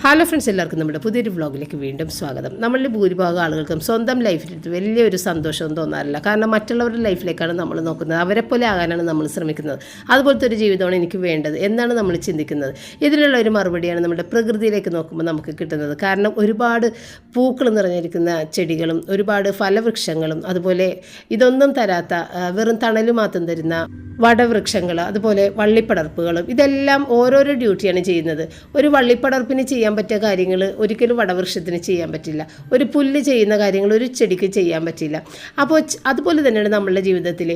Hello friends എല്ലാവർക്കും നമ്മുടെ പുതിയൊരു വ്ളോഗിലേക്ക് വീണ്ടും സ്വാഗതം. നമ്മളുടെ ഭൂരിഭാഗം ആളുകൾക്കും സ്വന്തം ലൈഫിൽ വലിയൊരു സന്തോഷമൊന്നും തോന്നാറില്ല. കാരണം മറ്റുള്ളവരുടെ ലൈഫിലേക്കാണ് നമ്മൾ നോക്കുന്നത്. അവരെ പോലെ ആകാനാണ് നമ്മൾ ശ്രമിക്കുന്നത്. അതുപോലത്തെ ഒരു ജീവിതമാണ് എനിക്ക് വേണ്ടത് എന്നാണ് നമ്മൾ ചിന്തിക്കുന്നത്. ഇതിനുള്ള ഒരു മറുപടിയാണ് നമ്മുടെ പ്രകൃതിയിലേക്ക് നോക്കുമ്പോൾ നമുക്ക് കിട്ടുന്നത്. കാരണം ഒരുപാട് പൂക്കൾ നിറഞ്ഞിരിക്കുന്ന ചെടികളും ഒരുപാട് ഫലവൃക്ഷങ്ങളും അതുപോലെ ഇതൊന്നും തരാത്ത വെറും തണൽ മാത്രം തരുന്ന വടവൃക്ഷങ്ങൾ അതുപോലെ വള്ളിപ്പടർപ്പുകളും ഇതെല്ലാം ഓരോരോ ഡ്യൂട്ടിയാണ് ചെയ്യുന്നത്. ഒരു വള്ളിപ്പടർപ്പിന് ചെയ്യാൻ പറ്റിയ കാര്യങ്ങൾ ഒരിക്കലും വടവൃക്ഷത്തിന് ചെയ്യാൻ പറ്റില്ല. ഒരു പുല്ല് ചെയ്യുന്ന കാര്യങ്ങൾ ഒരു ചെടിക്ക് ചെയ്യാൻ പറ്റില്ല. അപ്പോൾ അതുപോലെ തന്നെയാണ് നമ്മളുടെ ജീവിതത്തിൽ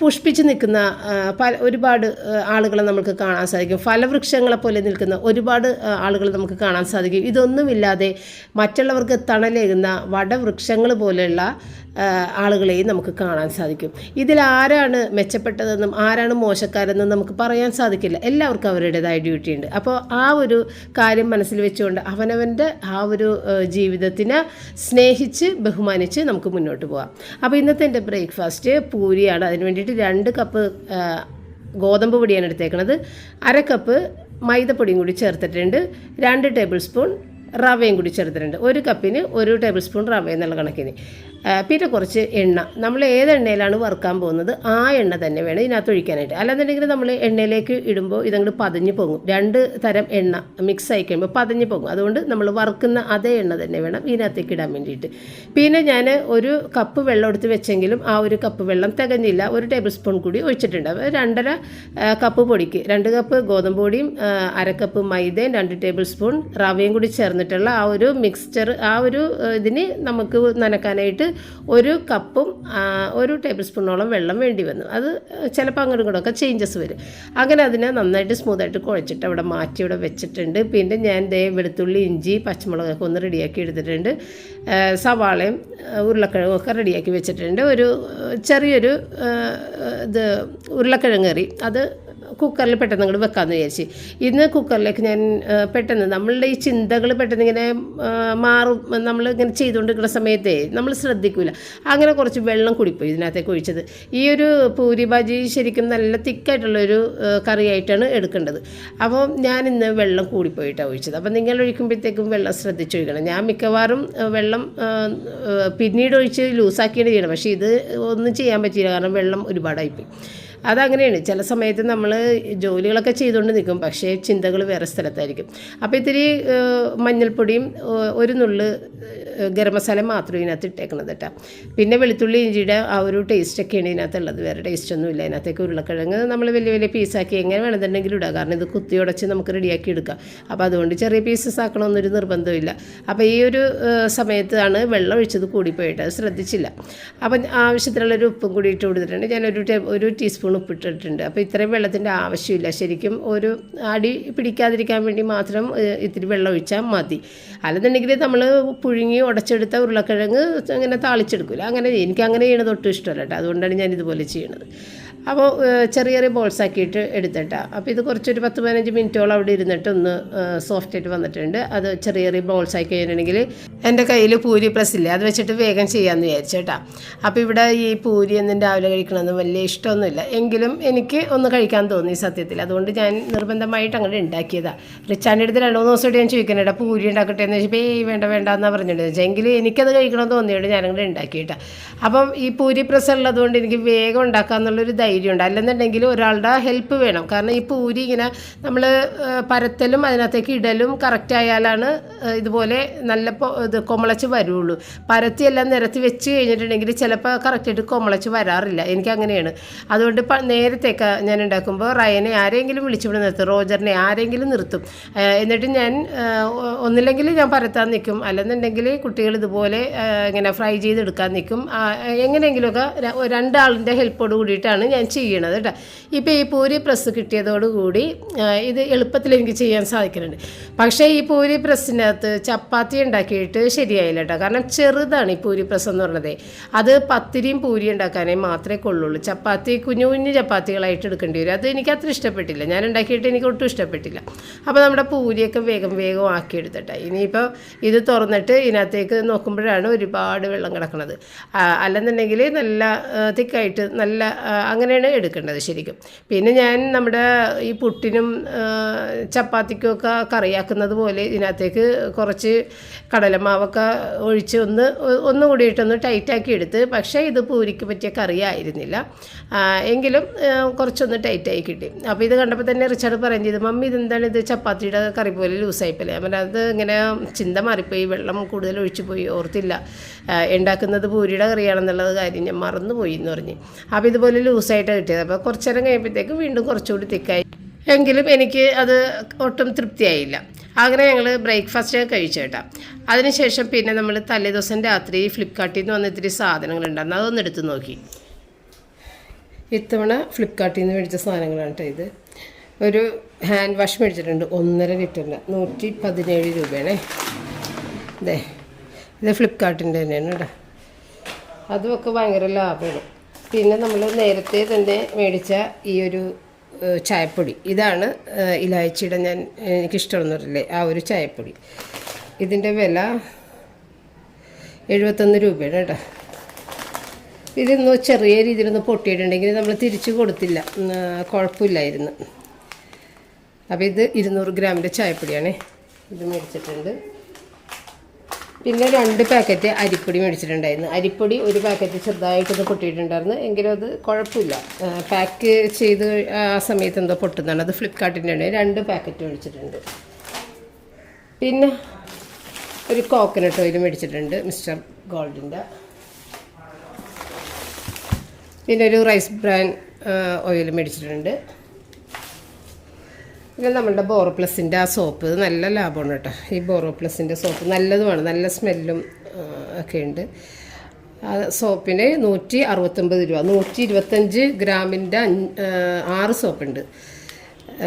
പുഷ്പിച്ച് നിൽക്കുന്ന പല ഒരുപാട് ആളുകളെ നമുക്ക് കാണാൻ സാധിക്കും. ഫലവൃക്ഷങ്ങളെ പോലെ നിൽക്കുന്ന ഒരുപാട് ആളുകൾ നമുക്ക് കാണാൻ സാധിക്കും. ഇതൊന്നുമില്ലാതെ മറ്റുള്ളവർക്ക് തണലേകുന്ന വടവൃക്ഷങ്ങൾ പോലെയുള്ള ആളുകളെയും നമുക്ക് കാണാൻ സാധിക്കും. ഇതിൽ ആരാണ് മെച്ചപ്പെട്ടതെന്നും ആരാണ് മോശക്കാരെന്നും നമുക്ക് പറയാൻ സാധിക്കില്ല. എല്ലാവർക്കും അവരുടേതായ ഡ്യൂട്ടി ഉണ്ട് അപ്പോൾ ആ ഒരു കാര്യം മനസ്സിൽ വെച്ചുകൊണ്ട് അവനവന്റെ ആ ഒരു ജീവിതത്തിനെ സ്നേഹിച്ച് ബഹുമാനിച്ച് നമുക്ക് മുന്നോട്ട് പോകാം അപ്പോൾ ഇന്നത്തെ എന്റെ ബ്രേക്ക്ഫാസ്റ്റ് പൂരിയാണ്. അതിന് വേണ്ടിയിട്ട് രണ്ട് കപ്പ് ഗോതമ്പ് പൊടിയാണ് എടുത്തേക്കുന്നത് അര കപ്പ് മൈദപ്പൊടിയും കൂടി ചേർത്തിട്ടുണ്ട്. രണ്ട് ടേബിൾ സ്പൂൺ റവയും കൂടി ചേർത്തിട്ടുണ്ട്. ഒരു കപ്പിന് ഒരു ടേബിൾ സ്പൂൺ റവ എന്നുള്ള കണക്കിന്. പിന്നെ കുറച്ച് എണ്ണ. നമ്മൾ ഏത് എണ്ണയിലാണ് വറുക്കാൻ പോകുന്നത്? ആ എണ്ണ തന്നെ വേണം ഇതിനകത്ത് ഒഴിക്കാനായിട്ട്. അല്ലാന്നുണ്ടെങ്കിൽ നമ്മൾ എണ്ണയിലേക്ക് ഇടുമ്പോൾ ഇതങ്ങോട്ട് പതിഞ്ഞ് പോകും. രണ്ട് തരം എണ്ണ മിക്സ് ആയി കഴിയുമ്പോൾ പതിഞ്ഞ് പോകും. അതുകൊണ്ട് നമ്മൾ വറുക്കുന്ന അതേ എണ്ണ തന്നെ വേണം ഇതിനകത്തേക്ക് ഇടാൻ വേണ്ടിയിട്ട്. പിന്നെ ഞാൻ ഒരു കപ്പ് വെള്ളം എടുത്ത് വെച്ചെങ്കിലും ആ ഒരു കപ്പ് വെള്ളം തികഞ്ഞില്ല. ഒരു ടേബിൾ സ്പൂൺ കൂടി ഒഴിച്ചിട്ടുണ്ട്. അപ്പോൾ രണ്ടര കപ്പ് പൊടിക്ക്. രണ്ട് കപ്പ് ഗോതമ്പ് പൊടിയും അരക്കപ്പ് കപ്പ് മൈദയും രണ്ട് ടേബിൾ സ്പൂൺ റവയും കൂടി ചേർന്നിട്ടുള്ള ആ ഒരു മിക്സ്ചർ ആ ഒരു ഇതിന് നമുക്ക് നനക്കാനായിട്ട് ഒരു കപ്പും ഒരു ടേബിൾ സ്പൂണോളം വെള്ളം വേണ്ടി വന്നു. അത് ചിലപ്പോൾ അങ്ങോട്ടും ഇങ്ങോട്ടൊക്കെ ചേഞ്ചസ് വരും. അങ്ങനെ അതിനെ നന്നായിട്ട് സ്മൂത്തായിട്ട് കുഴച്ചിട്ട് അവിടെ മാറ്റി ഇവിടെ വെച്ചിട്ടുണ്ട്. പിന്നെ ഞാൻ ദേ വെളുത്തുള്ളി ഇഞ്ചി പച്ചമുളകൊക്കെ ഒന്ന് റെഡിയാക്കി എടുത്തിട്ടുണ്ട്. സവാളയും ഉരുളക്കിഴങ്ങും ഒക്കെ റെഡിയാക്കി വെച്ചിട്ടുണ്ട്. ഒരു ചെറിയൊരു ഇത് ഉരുളക്കിഴങ്ങ് കറി. അത് കുക്കറിൽ പെട്ടെന്ന് അങ്ങോട്ട് വെക്കാമെന്ന് വിചാരിച്ച്. ഇന്ന് കുക്കറിലേക്ക് ഞാൻ പെട്ടെന്ന് നമ്മളുടെ ഈ ചിന്തകൾ പെട്ടെന്ന് ഇങ്ങനെ മാറും നമ്മൾ ഇങ്ങനെ ചെയ്തുകൊണ്ടിരിക്കുന്ന സമയത്തേ നമ്മൾ ശ്രദ്ധിക്കില്ല അങ്ങനെ കുറച്ച് വെള്ളം കുടിപ്പോയി ഇതിനകത്തേക്ക് ഒഴിച്ചത്. ഈ ഒരു പൂരി ഭാജി ശരിക്കും നല്ല തിക്കായിട്ടുള്ളൊരു കറിയായിട്ടാണ് എടുക്കേണ്ടത്. അപ്പോൾ ഞാൻ ഇന്ന് വെള്ളം കൂടിപ്പോയിട്ടാണ് ഒഴിച്ചത്. അപ്പോൾ നിങ്ങൾ ഒഴിക്കുമ്പോഴത്തേക്കും വെള്ളം ശ്രദ്ധിച്ചൊഴിക്കണം ഞാൻ മിക്കവാറും വെള്ളം പിന്നീട് ഒഴിച്ച് ലൂസാക്കിയാണ് ചെയ്യണം പക്ഷേ ഇത് ഒന്നും ചെയ്യാൻ പറ്റിയില്ല. കാരണം വെള്ളം ഒരുപാടായിപ്പോയി. അതങ്ങനെയാണ്. ചില സമയത്ത് നമ്മൾ ജോലികളൊക്കെ ചെയ്തുകൊണ്ട് നിൽക്കും. പക്ഷേ ചിന്തകൾ വേറെ സ്ഥലത്തായിരിക്കും. അപ്പോൾ ഇത്തിരി മഞ്ഞൾപ്പൊടിയും ഒരു നുള്ള് ഗരം മസാല മാത്രം ഇതിനകത്ത് ഇട്ടേക്കണത് കേട്ടോ. പിന്നെ വെളുത്തുള്ളി ഇഞ്ചിയുടെ ആ ഒരു ടേസ്റ്റൊക്കെയാണ് ഇതിനകത്തുള്ളത്. വേറെ ടേസ്റ്റൊന്നുമില്ല അതിനകത്തേക്ക് ഉരുളക്കിഴങ്ങ് നമ്മൾ വലിയ വലിയ പീസാക്കി എങ്ങനെ വേണമെന്നുണ്ടെങ്കിലും ഇടുക കാരണം ഇത് കുത്തി ഉടച്ച് നമുക്ക് റെഡിയാക്കി എടുക്കാം. അപ്പോൾ അതുകൊണ്ട് ചെറിയ പീസസ് ആക്കണമെന്നൊരു നിർബന്ധമില്ല അപ്പോൾ ഈ ഒരു സമയത്താണ് വെള്ളം ഒഴിച്ചത് കൂടിപ്പോയിട്ട്. അത് ശ്രദ്ധിച്ചില്ല. അപ്പം ആവശ്യത്തിനുള്ളൊരു ഉപ്പും കൂടി ഇട്ട് കൊടുത്തിട്ടുണ്ട്. ഞാനൊരു ഒരു ടീസ്പൂൺ ഉപ്പിട്ടിട്ടുണ്ട് അപ്പോൾ ഇത്രയും വെള്ളത്തിന്റെ ആവശ്യമില്ല. ശരിക്കും ഒരു അടി പിടിക്കാതിരിക്കാൻ വേണ്ടി മാത്രം ഇത്തിരി വെള്ളം ഒഴിച്ചാൽ മതി. അല്ലെന്നുണ്ടെങ്കിൽ നമ്മൾ പുഴുങ്ങി ഉടച്ചെടുത്ത ഉരുളക്കിഴങ്ങ് ഇങ്ങനെ താളിച്ചെടുക്കില്ല അങ്ങനെ എനിക്ക് അങ്ങനെ ചെയ്യണത് ഒട്ടും ഇഷ്ടമല്ല കേട്ടോ. അതുകൊണ്ടാണ് ഞാൻ ഇതുപോലെ ചെയ്യണത്. അപ്പോൾ ചെറിയ ചെറിയ ബോൾസ് ആക്കിയിട്ട് എടുത്തിട്ടാ. അപ്പോൾ ഇത് കുറച്ചൊരു പത്ത് പതിനഞ്ച് മിനിറ്റോളം അവിടെ ഇരുന്നിട്ട് ഒന്ന് സോഫ്റ്റ് ആയിട്ട് വന്നിട്ടുണ്ട്. അത് ചെറിയ ചെറിയ ബോൾസ് ആക്കി കഴിഞ്ഞിട്ടുണ്ടെങ്കിൽ എന്റെ കയ്യിൽ പൂരി പ്രസ് ഇല്ലേ? അത് വെച്ചിട്ട് വേഗം ചെയ്യാമെന്ന് വിചാരിച്ചു കേട്ടോ. അപ്പോൾ ഇവിടെ ഈ പൂരി ഒന്നും രാവിലെ കഴിക്കണമെന്ന് വലിയ ഇഷ്ടമൊന്നുമില്ല. എങ്കിലും എനിക്ക് ഒന്ന് കഴിക്കാൻ തോന്നി സത്യത്തിൽ. അതുകൊണ്ട് ഞാൻ നിർബന്ധമായിട്ട് അങ്ങോട്ട് ഉണ്ടാക്കിയതാണ് റിച്ചാന്റെ അടുത്ത് രണ്ട് മൂന്ന് ദിവസമായിട്ട് ഞാൻ ചോദിക്കണേട്ടാ പൂരി ഉണ്ടാക്കട്ടെ എന്ന് ചോദിച്ചപ്പോൾ ഏയ് വേണ്ട വേണ്ട എന്നാണ് പറഞ്ഞിട്ട് വെച്ചെങ്കിൽ എനിക്കത് കഴിക്കണമെന്ന് തോന്നിയിട്ട് ഞാനങ്ങോട്ട് ഉണ്ടാക്കിയിട്ടാണ് അപ്പം ഈ പൂരി പ്രസ് ഉള്ളതുകൊണ്ട് എനിക്ക് വേഗം ഉണ്ടാക്കാമെന്നുള്ളൊരു ധൈര്യമുണ്ട് അല്ലെന്നുണ്ടെങ്കിൽ ഒരാളുടെ ഹെൽപ്പ് വേണം. കാരണം ഈ പൂരി ഇങ്ങനെ നമ്മൾ പരത്തലും അതിനകത്തേക്ക് ഇടലും കറക്റ്റ് ആയാലാണ് ഇതുപോലെ നല്ല ഇത് കൊമളച്ച് വരുള്ളൂ. പരത്തി എല്ലാം നിരത്തി വെച്ച് കഴിഞ്ഞിട്ടുണ്ടെങ്കിൽ ചിലപ്പോൾ കറക്റ്റായിട്ട് കൊമളച്ച് വരാറില്ല. എനിക്ക് അങ്ങനെയാണ്. അതുകൊണ്ട് നേരത്തേക്ക് ഞാൻ ഉണ്ടാക്കുമ്പോൾ റയനെ ആരെങ്കിലും വിളിച്ചുവിടെ നിർത്തും. റോജറിനെ ആരെങ്കിലും നിർത്തും. എന്നിട്ട് ഞാൻ ഒന്നില്ലെങ്കിൽ ഞാൻ പരത്താൻ നിൽക്കും. അല്ലെന്നുണ്ടെങ്കിൽ കുട്ടികൾ ഇതുപോലെ ഇങ്ങനെ ഫ്രൈ ചെയ്തെടുക്കാൻ നിൽക്കും. എങ്ങനെയെങ്കിലുമൊക്കെ രണ്ടാളിന്റെ ഹെൽപ്പോട് കൂടിയിട്ടാണ് ഞാൻ ചെയ്യണത് കേട്ടോ ഇപ്പോൾ ഈ പൂരി പ്രസ് കിട്ടിയതോടുകൂടി ഇത് എളുപ്പത്തിൽ എനിക്ക് ചെയ്യാൻ സാധിക്കുന്നുണ്ട്. പക്ഷേ ഈ പൂരി പ്രസ്സിനകത്ത് ചപ്പാത്തി ഉണ്ടാക്കിയിട്ട് ശരിയായില്ല കേട്ടോ കാരണം ചെറുതാണ് ഈ പൂരി പ്രസ് എന്ന് പറഞ്ഞത്. അത് പത്തിരിയും പൂരി ഉണ്ടാക്കാനേ മാത്രമേ കൊള്ളുള്ളൂ. ചപ്പാത്തി കുഞ്ഞു കുഞ്ഞു ചപ്പാത്തികളായിട്ട് എടുക്കേണ്ടി വരും. അത് എനിക്ക് അത്ര ഇഷ്ടപ്പെട്ടില്ല. ഞാൻ ഉണ്ടാക്കിയിട്ട് എനിക്ക് ഒട്ടും ഇഷ്ടപ്പെട്ടില്ല. അപ്പോൾ നമ്മുടെ പൂരിയൊക്കെ വേഗം വേഗം ആക്കി എടുത്തിട്ടെ ഇനിയിപ്പോൾ ഇത് തുറന്നിട്ട് ഇതിനകത്തേക്ക് നോക്കുമ്പോഴാണ് ഒരുപാട് വെള്ളം കിടക്കുന്നത് അല്ലെന്നുണ്ടെങ്കിൽ നല്ല തിക്കായിട്ട് നല്ല അങ്ങനെ അങ്ങനെയാണ് എടുക്കേണ്ടത് ശരിക്കും. പിന്നെ ഞാൻ നമ്മുടെ ഈ പുട്ടിനും ചപ്പാത്തിക്കുമൊക്കെ കറിയാക്കുന്നത് പോലെ ഇതിനകത്തേക്ക് കുറച്ച് കടലമാവൊക്കെ ഒഴിച്ച് ഒന്ന് ഒന്ന് കൂടിയിട്ടൊന്ന് ടൈറ്റാക്കി എടുത്ത് പക്ഷേ ഇത് പൂരിക്ക് പറ്റിയ കറിയായിരുന്നില്ല. എങ്കിലും കുറച്ചൊന്ന് ടൈറ്റായി കിട്ടി. അപ്പോൾ ഇത് കണ്ടപ്പോൾ തന്നെ റിച്ചാർഡ് പറയും ചെയ്തു മമ്മി ഇതെന്താണ് ഇത് ചപ്പാത്തിയുടെ കറി പോലെ ലൂസായിപ്പോലെ അപ്പം അത് ഇങ്ങനെ ചിന്ത മാറിപ്പോയി വെള്ളം കൂടുതൽ ഒഴിച്ചു പോയി ഓർത്തില്ല. ഉണ്ടാക്കുന്നത് പൂരിയുടെ കറിയാണെന്നുള്ളത് കാര്യം ഞാൻ മറന്നുപോയി എന്ന് പറഞ്ഞ്. അപ്പോൾ ഇതുപോലെ ലൂസായിട്ട് കിട്ടിയത്. അപ്പോൾ കുറച്ച് നേരം കഴിയുമ്പോഴത്തേക്ക് വീണ്ടും കുറച്ചുകൂടി തിക്കായി. എങ്കിലും എനിക്ക് അത് ഒട്ടും തൃപ്തിയായില്ല. അങ്ങനെ ഞങ്ങൾ ബ്രേക്ക്ഫാസ്റ്റ് കഴിച്ചു കേട്ടോ. അതിനുശേഷം പിന്നെ നമ്മൾ തലേദിവസം രാത്രി ഫ്ലിപ്കാർട്ടിൽ നിന്ന് വന്ന ഇത്തിരി സാധനങ്ങളുണ്ടായിരുന്നു അതൊന്ന് എടുത്ത് നോക്കി. ഇത്തവണ ഫ്ലിപ്കാർട്ടിൽ നിന്ന് മേടിച്ച സാധനങ്ങളാണ് ഇത്. ഒരു ഹാൻഡ് വാഷ് മേടിച്ചിട്ടുണ്ട്. ഒന്നര ലിറ്ററിന് നൂറ്റി പതിനേഴ് രൂപയാണേ. അതെ ഇത് ഫ്ലിപ്കാർട്ടിന്റെ തന്നെയാണ് കേട്ടോ. അതുമൊക്കെ ഭയങ്കര ലാഭമാണ്. പിന്നെ നമ്മൾ നേരത്തെ തന്നെ മേടിച്ച ഈ ഒരു ചായപ്പൊടി. ഇതാണ് ഇലായച്ചിയുടെ ഞാൻ എനിക്കിഷ്ടമെന്ന് പറയില്ലേ ആ ഒരു ചായപ്പൊടി. ഇതിന്റെ വില എഴുപത്തൊന്ന് രൂപയാണ് കേട്ടോ. ഇതൊന്ന് ചെറിയ രീതിയിലൊന്ന് പൊട്ടിയിട്ടുണ്ടെങ്കിൽ നമ്മൾ തിരിച്ചു കൊടുത്തില്ല. കുഴപ്പമില്ലായിരുന്നു. അപ്പോൾ ഇത് ഇരുന്നൂറ് ഗ്രാമിന്റെ ചായപ്പൊടിയാണേ. ഇത് മേടിച്ചിട്ടുണ്ട്. പിന്നെ രണ്ട് പാക്കറ്റ് അരിപ്പൊടി മേടിച്ചിട്ടുണ്ടായിരുന്നു. അരിപ്പൊടി ഒരു പാക്കറ്റ് ചെറുതായിട്ടൊന്ന് പൊട്ടിയിട്ടുണ്ടായിരുന്നു. എങ്കിലും അത് കുഴപ്പമില്ല. പാക്ക് ചെയ്ത് ആ സമയത്ത് എന്തോ പൊട്ടുന്നതാണ്. അത് ഫ്ലിപ്കാർട്ടിന്റെ ആണ്. രണ്ട് പാക്കറ്റ് മേടിച്ചിട്ടുണ്ട്. പിന്നെ ഒരു കോക്കനട്ട് ഓയിൽ മേടിച്ചിട്ടുണ്ട് മിസ്റ്റർ ഗോൾഡിന്റെ. പിന്നെ ഒരു റൈസ് ബ്രാൻ ഓയിൽ മേടിച്ചിട്ടുണ്ട്. പിന്നെ നമ്മളുടെ ബോറോപ്ലസിന്റെ ആ സോപ്പ്. ഇത് നല്ല ലാഭമാണ് കേട്ടോ. ഈ ബോറോപ്ലസിന്റെ സോപ്പ് നല്ലതുമാണ്. നല്ല സ്മെല്ലും ഒക്കെ ഉണ്ട്. ആ സോപ്പിന് നൂറ്റി അറുപത്തൊമ്പത് രൂപ. നൂറ്റി ഇരുപത്തഞ്ച് ഗ്രാമിന്റെ ആറ് സോപ്പുണ്ട്.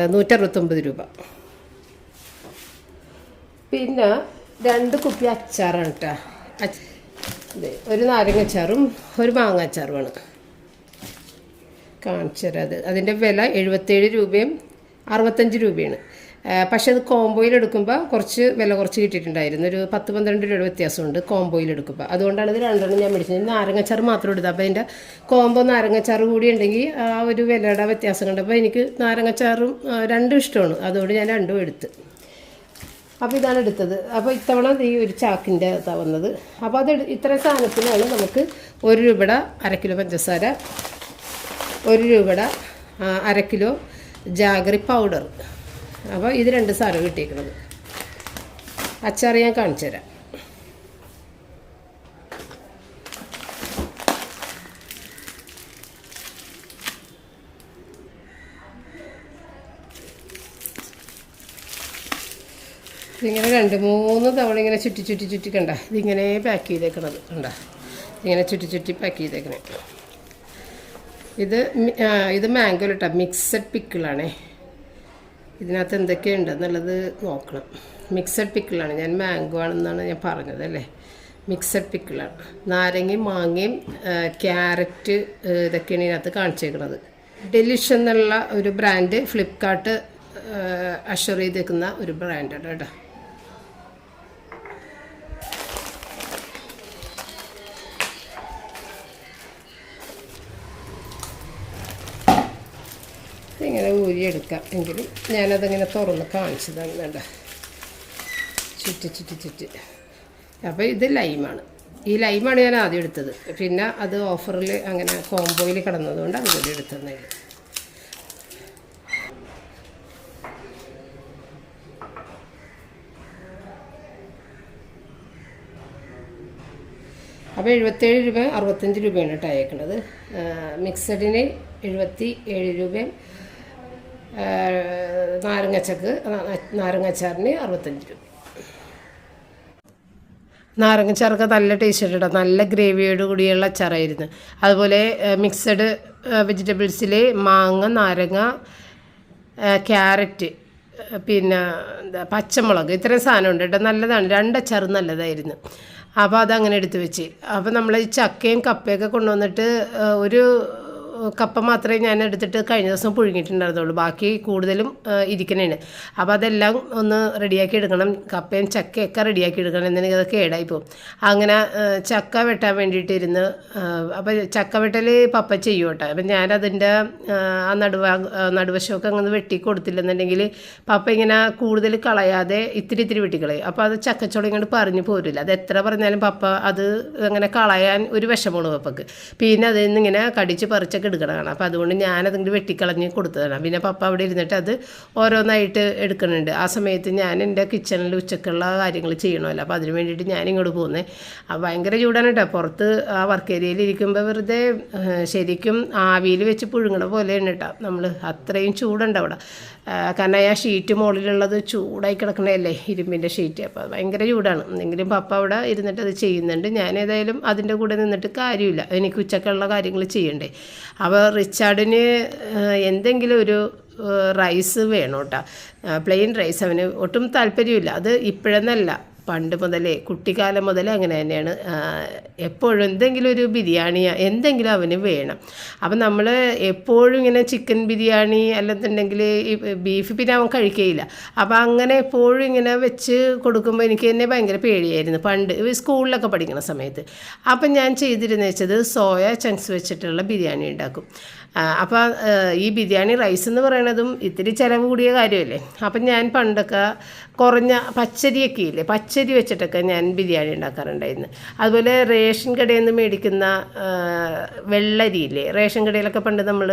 നൂറ്റി അറുപത്തൊമ്പത് രൂപ. പിന്നെ രണ്ട് കുപ്പി അച്ചാറാണ് കേട്ടോ. ഒരു നാരങ്ങ അച്ചാറും ഒരു മാങ്ങ അച്ചാറുമാണ്. കാണിച്ചു തരാം അത്. അതിന്റെ വില എഴുപത്തേഴ് രൂപയും അറുപത്തഞ്ച് രൂപയാണ്. പക്ഷെ അത് കോംബോയിൽ എടുക്കുമ്പോൾ കുറച്ച് വില കുറച്ച് കിട്ടിയിട്ടുണ്ടായിരുന്നു. ഒരു പത്ത് പന്ത്രണ്ട് രൂപയുടെ വ്യത്യാസമുണ്ട് കോംബോയിൽ എടുക്കുമ്പോൾ അതുകൊണ്ടാണ് ഇത് രണ്ടെണ്ണം ഞാൻ മേടിച്ചത്. നാരങ്ങച്ചാറ് മാത്രം എടുത്തത്. അപ്പോൾ അതിന്റെ കോംബോ നാരങ്ങച്ചാറ് കൂടി ഉണ്ടെങ്കിൽ ആ ഒരു വിലയുടെ വ്യത്യാസം കണ്ടപ്പോൾ എനിക്ക് നാരങ്ങച്ചാറും രണ്ടും ഇഷ്ടമാണ്. അതുകൊണ്ട് ഞാൻ രണ്ടും എടുത്ത്. അപ്പോൾ ഇതാണ് എടുത്തത്. അപ്പോൾ ഇത്തവണ ഈ ഒരു ചാക്കിന്റെ വന്നത്. അപ്പോൾ അത് ഇത്ര സാധനത്തിനാണ് നമുക്ക് ഒരു രൂപയുടെ അര കിലോ പഞ്ചസാര ഒരു രൂപയുടെ അര കിലോ ജാഗറി പൗഡർ. അപ്പോൾ ഇത് രണ്ട് സാധനം കിട്ടിയിരിക്കുന്നത്. അച്ചാർ ഞാൻ കാണിച്ചു തരാം. ഇതിങ്ങനെ രണ്ട് മൂന്ന് തവണ ഇങ്ങനെ ചുറ്റി ചുറ്റി ചുറ്റി കണ്ട. ഇതിങ്ങനെ പാക്ക് ചെയ്തേക്കണത് കണ്ട. ഇങ്ങനെ ചുറ്റി ചുറ്റി പാക്ക് ചെയ്തേക്കണേ. ഇത് ഇത് മാംഗോ കേട്ടോ മിക്സഡ് പിക്കിളാണേ ഇതിനകത്ത് എന്തൊക്കെയുണ്ട് എന്നുള്ളത് നോക്കണം. മിക്സഡ് പിക്കിളാണ് ഞാൻ മാംഗോ ആണെന്നാണ് ഞാൻ പറഞ്ഞത് അല്ലേ? മിക്സഡ് പിക്കിളാണ് നാരങ്ങയും മാങ്ങയും ക്യാരറ്റ് ഇതൊക്കെയാണ് ഇതിനകത്ത് കാണിച്ചേക്കുന്നത് ഡെലിഷ് എന്നുള്ള ഒരു ബ്രാൻഡ് ഫ്ലിപ്കാർട്ട് അഷർ ചെയ്തേക്കുന്ന ഒരു ബ്രാൻഡാണ് കേട്ടോ. ഇങ്ങനെ ഊരിയെടുക്കാം. എങ്കിൽ ഞാനതിങ്ങനെ തുറന്ന് കാണിച്ചു തന്നുണ്ട് ചുറ്റി ചുറ്റി ചുറ്റി. അപ്പോൾ ഇത് ലൈമാണ്. ഈ ലൈമാണ് ഞാൻ ആദ്യം എടുത്തത്. പിന്നെ അത് ഓഫറിൽ അങ്ങനെ കോംബോയിൽ കിടന്നതുകൊണ്ട് അതുപോലെ എടുത്തതേ അപ്പോൾ എഴുപത്തേഴ് രൂപ അറുപത്തഞ്ച് രൂപയാണ് കേട്ടോ അയക്കുന്നത്. മിക്സഡിന് എഴുപത്തി ഏഴ് രൂപയും നാരങ്ങച്ചക്ക് നാരങ്ങച്ചാറിന് അറുപത്തഞ്ച് രൂപ. നാരങ്ങച്ചാറൊക്കെ നല്ല ടേസ്റ്റ് കേട്ടോ നല്ല ഗ്രേവിയോട് കൂടിയുള്ള അച്ചാറായിരുന്നു. അതുപോലെ മിക്സഡ് വെജിറ്റബിൾസിൽ മാങ്ങ നാരങ്ങ ക്യാരറ്റ് പിന്നെ പച്ചമുളക് ഇത്രയും സാധനം ഉണ്ട് കേട്ടോ നല്ലതാണ്. രണ്ടച്ചാറും നല്ലതായിരുന്നു. അപ്പോൾ അതങ്ങനെ എടുത്ത് വെച്ച്. അപ്പോൾ നമ്മൾ ഈ ചക്കയും കപ്പയൊക്കെ കൊണ്ടുവന്നിട്ട് ഒരു കപ്പ മാത്രമേ ഞാൻ എടുത്തിട്ട് കഴിഞ്ഞ ദിവസം പുഴുങ്ങിയിട്ടുണ്ടായിരുന്നുള്ളൂ. ബാക്കി കൂടുതലും ഇരിക്കണേണ് അപ്പോൾ അതെല്ലാം ഒന്ന് റെഡിയാക്കി എടുക്കണം. കപ്പയും ചക്കയൊക്കെ റെഡിയാക്കി എടുക്കണം എന്നുണ്ടെങ്കിൽ അത് കേടായി പോകും അങ്ങനെ ചക്ക വെട്ടാൻ വേണ്ടിയിട്ട് ഇരുന്ന് അപ്പോൾ ചക്ക വെട്ടൽ പപ്പ ചെയ്യും കേട്ടോ. അപ്പം ഞാനതിന്റെ ആ നടുവ നടുവശമൊക്കെ അങ്ങനെ വെട്ടി കൊടുത്തില്ലെന്നുണ്ടെങ്കിൽ പപ്പ ഇങ്ങനെ കൂടുതൽ കളയാതെ ഇത്തിരി ഇത്തിരി വെട്ടിക്കളയും അപ്പോൾ അത് ചക്കച്ചോളം ഇങ്ങോട്ട് പറഞ്ഞു പോരില്ല അത് എത്ര പറഞ്ഞാലും പപ്പ അത് അങ്ങനെ കളയാൻ ഒരു വിഷമമാണ് പപ്പക്ക്. പിന്നെ അതിൽ നിന്ന് ഇങ്ങനെ കടിച്ച് പറിച്ചൊക്കെ എടുക്കണതാണ്. അപ്പോൾ അതുകൊണ്ട് ഞാനതിങ്ങോട്ട് വെട്ടിക്കളഞ്ഞ് കൊടുത്തതാണ്. പിന്നെ പപ്പ അവിടെ ഇരുന്നിട്ട് അത് ഓരോന്നായിട്ട് എടുക്കുന്നുണ്ട്. ആ സമയത്ത് ഞാൻ എന്റെ കിച്ചണിൽ ഉച്ചക്കുള്ള കാര്യങ്ങൾ ചെയ്യണമല്ലോ. അപ്പോൾ അതിന് വേണ്ടിയിട്ട് ഞാൻ ഇങ്ങോട്ട് പോകുന്നത് അപ്പോൾ ഭയങ്കര ചൂടാണ് കേട്ടോ. പുറത്ത് ആ വർക്ക് ഏരിയയിൽ ഇരിക്കുമ്പോൾ വെറുതെ ശരിക്കും ആവിയിൽ വെച്ച് പുഴുങ്ങണ പോലെയാണ് കേട്ടോ നമ്മൾ അത്രയും ചൂടുണ്ട് അവിടെ. കാരണം ആ ഷീറ്റ് മുകളിലുള്ളത് ചൂടായി കിടക്കണതല്ലേ ഇരുമ്പിന്റെ ഷീറ്റ് അപ്പോൾ ഭയങ്കര ചൂടാണ്. എന്തെങ്കിലും പപ്പ അവിടെ ഇരുന്നിട്ട് അത് ചെയ്യുന്നുണ്ട്. ഞാൻ ഏതായാലും അതിന്റെ കൂടെ നിന്നിട്ട് കാര്യമില്ല. എനിക്ക് ഉച്ചക്കുള്ള കാര്യങ്ങൾ ചെയ്യണ്ടേ. അപ്പോൾ റിച്ചാർഡിന് എന്തെങ്കിലും ഒരു റൈസ് വേണം കേട്ടോ പ്ലെയിൻ റൈസ് അവന് ഒട്ടും താല്പര്യമില്ല. അത് ഇപ്പോഴെന്നല്ല. പണ്ട് മുതലേ കുട്ടിക്കാലം മുതലേ അങ്ങനെ തന്നെയാണ്. എപ്പോഴും എന്തെങ്കിലും ഒരു ബിരിയാണി എന്തെങ്കിലും അവന് വേണം. അപ്പം നമ്മൾ എപ്പോഴും ഇങ്ങനെ ചിക്കൻ ബിരിയാണി അല്ലെന്നുണ്ടെങ്കിൽ ബീഫ് പിന്നെ അവൻ കഴിക്കുകയില്ല അപ്പം അങ്ങനെ എപ്പോഴും ഇങ്ങനെ വെച്ച് കൊടുക്കുമ്പോൾ എനിക്ക് തന്നെ ഭയങ്കര പേടിയായിരുന്നു പണ്ട്. സ്കൂളിലൊക്കെ പഠിക്കുന്ന സമയത്ത്. അപ്പം ഞാൻ ചെയ്തിരുന്ന വെച്ചത് സോയ ചങ്ക്സ് വെച്ചിട്ടുള്ള ബിരിയാണി ഉണ്ടാക്കും. അപ്പോൾ ഈ ബിരിയാണി റൈസ് എന്ന് പറയണതും ഇത്തിരി ചിലവ് കൂടിയ കാര്യമല്ലേ അപ്പം ഞാൻ പണ്ടൊക്കെ കുറഞ്ഞ പച്ചരിയൊക്കെ ഇല്ലേ? പച്ചരി വെച്ചിട്ടൊക്കെ ഞാൻ ബിരിയാണി ഉണ്ടാക്കാറുണ്ടായിരുന്നു. അതുപോലെ റേഷൻ കടയിൽ നിന്ന് മേടിക്കുന്ന വെള്ളരി വെള്ളരിയില്ലേ റേഷൻ കടയിലൊക്കെ പണ്ട് നമ്മൾ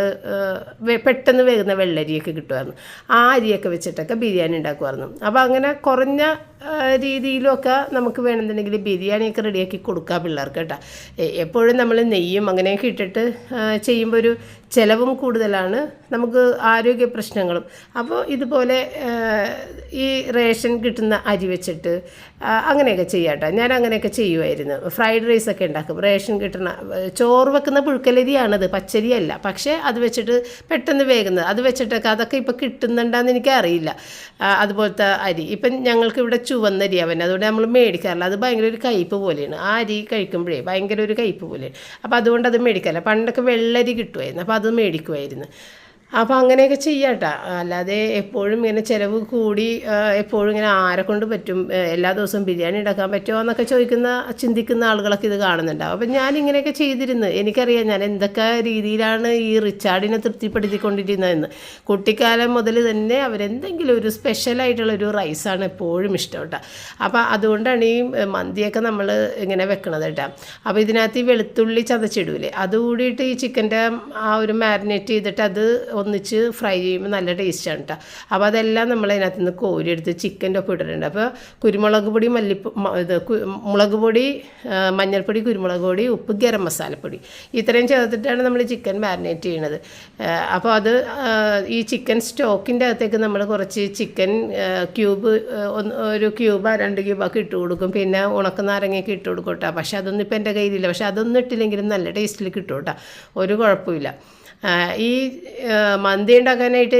പെട്ടെന്ന് വേകുന്ന വെള്ളരിയൊക്കെ കിട്ടുമായിരുന്നു. ആ അരിയൊക്കെ വെച്ചിട്ടൊക്കെ ബിരിയാണി ഉണ്ടാക്കുമായിരുന്നു. അപ്പോൾ അങ്ങനെ കുറഞ്ഞ ആ, രീതിയിലൊക്കെ നമുക്ക് വേണമെന്നുണ്ടെങ്കിൽ ബിരിയാണിയൊക്കെ റെഡിയാക്കി കൊടുക്കാം പിള്ളേർക്ക് കേട്ടോ. എപ്പോഴും നമ്മൾ നെയ്യും അങ്ങനെയൊക്കെ ഇട്ടിട്ട് ചെയ്യുമ്പോൾ ഒരു ചിലവും കൂടുതലാണ് നമുക്ക് ആരോഗ്യ പ്രശ്നങ്ങളും. അപ്പോൾ ഇതുപോലെ ഈ റേഷൻ കിട്ടുന്ന അരി വെച്ചിട്ട് അങ്ങനെയൊക്കെ ചെയ്യാട്ടോ. ഞാൻ അങ്ങനെയൊക്കെ ചെയ്യുമായിരുന്നു ഫ്രൈഡ് റൈസ് ഒക്കെ ഉണ്ടാക്കും. റേഷൻ കിട്ടണ ചോറ് വെക്കുന്ന പുഴുക്കലരിയാണത്. പച്ചരിയല്ല. പക്ഷേ അത് വെച്ചിട്ട് പെട്ടെന്ന് വേകുന്നത്. അത് വെച്ചിട്ടൊക്കെ അതൊക്കെ ഇപ്പോൾ കിട്ടുന്നുണ്ടെന്ന് എനിക്കറിയില്ല. അതുപോലത്തെ അരി. ഇപ്പം ഞങ്ങൾക്ക് ഇവിടെ ചുവന്നരി അവൻ അതുകൊണ്ട് നമ്മൾ മേടിക്കാറില്ല. അത് ഭയങ്കര ഒരു കയ്പ്പ് പോലെയാണ്. ആ അരി കഴിക്കുമ്പോഴേ ഭയങ്കര ഒരു കയ്പ്പ് പോലെയാണ്. അപ്പോൾ അതുകൊണ്ട് അത് മേടിക്കാറില്ല. പണ്ടൊക്കെ വെള്ളരി കിട്ടുമായിരുന്നു അപ്പോൾ അത് മേടിക്കുമായിരുന്നു അപ്പോൾ അങ്ങനെയൊക്കെ ചെയ്യാട്ടോ. അല്ലാതെ എപ്പോഴും ഇങ്ങനെ ചിലവ് കൂടി എപ്പോഴും ഇങ്ങനെ ആരെ കൊണ്ട് പറ്റും എല്ലാ ദിവസവും ബിരിയാണി ഉണ്ടാക്കാൻ പറ്റുമോ എന്നൊക്കെ ചോദിക്കുന്ന ചിന്തിക്കുന്ന ആളുകളൊക്കെ ഇത് കാണുന്നുണ്ടാവും അപ്പം ഞാൻ ഇങ്ങനെയൊക്കെ ചെയ്തിരുന്നു. എനിക്കറിയാം ഞാൻ എന്തൊക്കെ രീതിയിലാണ് ഈ റിച്ചാർഡിനെ തൃപ്തിപ്പെടുത്തിക്കൊണ്ടിരുന്നതെന്ന്. കുട്ടിക്കാലം മുതൽ തന്നെ അവരെന്തെങ്കിലും ഒരു സ്പെഷ്യലായിട്ടുള്ള ഒരു റൈസാണ് എപ്പോഴും ഇഷ്ടം കേട്ടോ. അപ്പോൾ അതുകൊണ്ടാണ് ഈ മന്തിയൊക്കെ നമ്മൾ ഇങ്ങനെ വെക്കണത് കേട്ടോ. അപ്പോൾ ഇതിനകത്ത് ഈ വെളുത്തുള്ളി ചതച്ചിടൂലേ? അതുകൂടിയിട്ട് ഈ ചിക്കന്റെ ആ ഒരു മാരിനേറ്റ് ചെയ്തിട്ട് അത് ഒന്നിച്ച് ഫ്രൈ ചെയ്യുമ്പോൾ നല്ല ടേസ്റ്റാണ് കേട്ടോ അപ്പോൾ അതെല്ലാം നമ്മൾ അതിനകത്ത് നിന്ന് കോരിയെടുത്ത് ചിക്കന്റെ ഒപ്പം ഇട്ടിട്ടുണ്ട്. അപ്പോൾ കുരുമുളക് പൊടി മല്ലിപ്പ് ഇത് മുളക് പൊടി മഞ്ഞൾപ്പൊടി കുരുമുളക് പൊടി ഉപ്പ് ഗരം മസാലപ്പൊടി ഇത്രയും ചേർത്തിട്ടാണ് നമ്മൾ ചിക്കൻ മാരിനേറ്റ് ചെയ്യണത് അപ്പോൾ അത് ഈ ചിക്കൻ സ്റ്റോക്കിന്റെ അകത്തേക്ക് നമ്മൾ കുറച്ച് ചിക്കൻ ക്യൂബ് ഒരു ക്യൂബ് രണ്ട് ക്യൂബൊക്കെ ഇട്ട് കൊടുക്കും. പിന്നെ ഉണക്ക നാരങ്ങയൊക്കെ ഇട്ട് കൊടുക്കും കേട്ടോ പക്ഷേ അതൊന്നും ഇപ്പം എന്റെ കയ്യിലില്ല. പക്ഷേ അതൊന്നും ഇട്ടില്ലെങ്കിലും നല്ല ടേസ്റ്റിൽ കിട്ടും കേട്ടോ ഒരു കുഴപ്പമില്ല. ഈ മന്തി ഉണ്ടാക്കാനായിട്ട്